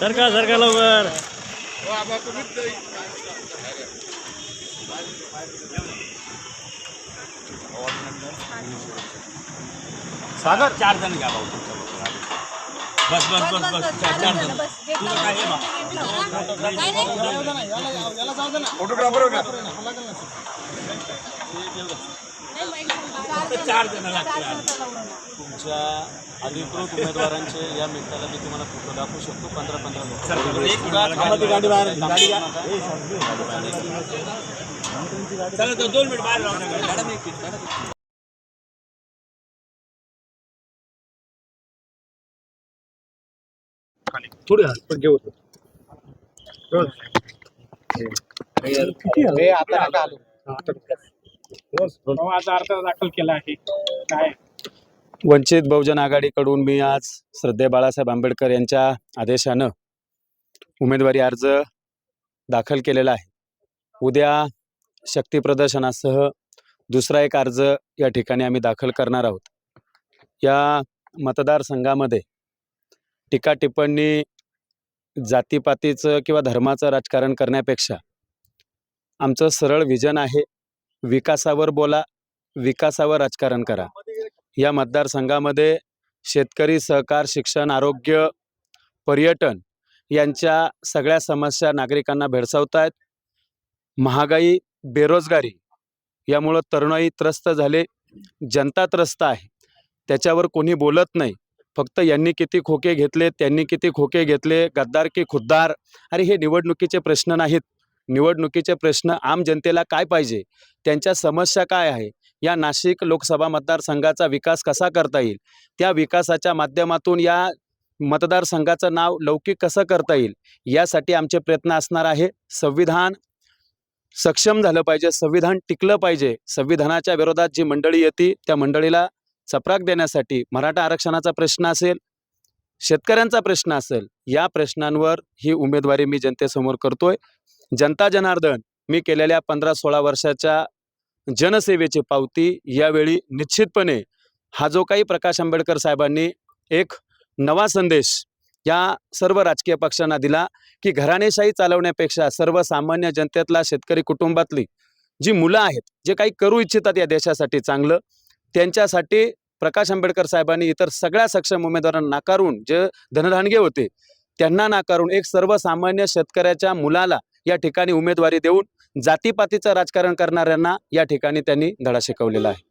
सरका सरका लवकर सागर चार जण घ्या भाऊ. बस बस बस बस चार चार जण तुझं काय? फोटोग्राफर चार जण लागतील तुमच्या अधिकृत उमेदवारांचे या मिनिटाला मी तुम्हाला फोटो दाखवू शकतो. पंधरा पंधरा लोक. दोन मिनिट बाहेर थोडी पण घेऊ. आता अर्ज दाखल केला आहे. काय? वंचित बहुजन आघाडीकडून मी आज श्रद्धे बाळासाहेब आंबेडकर यांच्या आदेशानं उमेदवारी अर्ज दाखल केलेला आहे. उद्या शक्ती प्रदर्शनासह दुसरा एक अर्ज या ठिकाणी आम्ही दाखल करणार आहोत. या मतदारसंघामध्ये टीका टिप्पणी जातीपातीचं किंवा धर्माचं राजकारण करण्यापेक्षा आमचं सरळ विजन आहे विकासावर बोला विकासावर राजकारण करा. या मतदारसंघामध्ये शेतकरी सहकार शिक्षण आरोग्य पर्यटन यांच्या सगळ्या समस्या नागरिकांना भेडसावत आहेत महागाई बेरोजगारी यामुळं तरुणाई त्रस्त झाले. जनता त्रस्त आहे. त्याच्यावर कोणी बोलत नाही. फक्त यांनी किती खोके घेतले त्यांनी किती खोके घेतले गद्दार की खुद्दार? अरे हे निवडणुकीचे प्रश्न नाहीत. निवडणुकीचे प्रश्न आम जनतेला काय पाहिजे? त्यांच्या समस्या काय आहे? या नाशिक लोकसभा मतदारसंघाचा विकास कसा करता येईल? त्या विकासाच्या माध्यमातून या मतदारसंघाचं नाव लौकिक कसं करता येईल? यासाठी आमचे प्रयत्न असणार आहे. संविधान सक्षम झालं पाहिजे. संविधान टिकलं पाहिजे. संविधानाच्या विरोधात जी मंडळी येते त्या मंडळीला चपराक देण्यासाठी मराठा आरक्षणाचा प्रश्न असेल शेतकऱ्यांचा प्रश्न असेल या प्रश्नांवर ही उमेदवारी मी जनतेसमोर करतोय. जनता जनार्दन मी केलेल्या पंधरा सोळा वर्षाच्या जनसेवेची पावती यावेळी निश्चितपणे हा जो काही प्रकाश आंबेडकर साहेबांनी एक नवा संदेश या सर्व राजकीय पक्षांना दिला की घराणेशाही चालवण्यापेक्षा सर्वसामान्य जनतेतला शेतकरी कुटुंबातली जी मुलं आहेत जे काही करू इच्छितात या देशासाठी चांगलं त्यांच्यासाठी प्रकाश आंबेडकर साहेबांनी इतर सगळ्या सक्षम उमेदवारांना नाकारून जे धनधानगे होते त्यांना नाकारून एक सर्वसामान्य शेतकऱ्याच्या मुलाला या ठिकाणी उमेदवारी देऊन जातीपातीचं राजकारण करणाऱ्यांना या ठिकाणी त्यांनी धडा शिकवलेला आहे.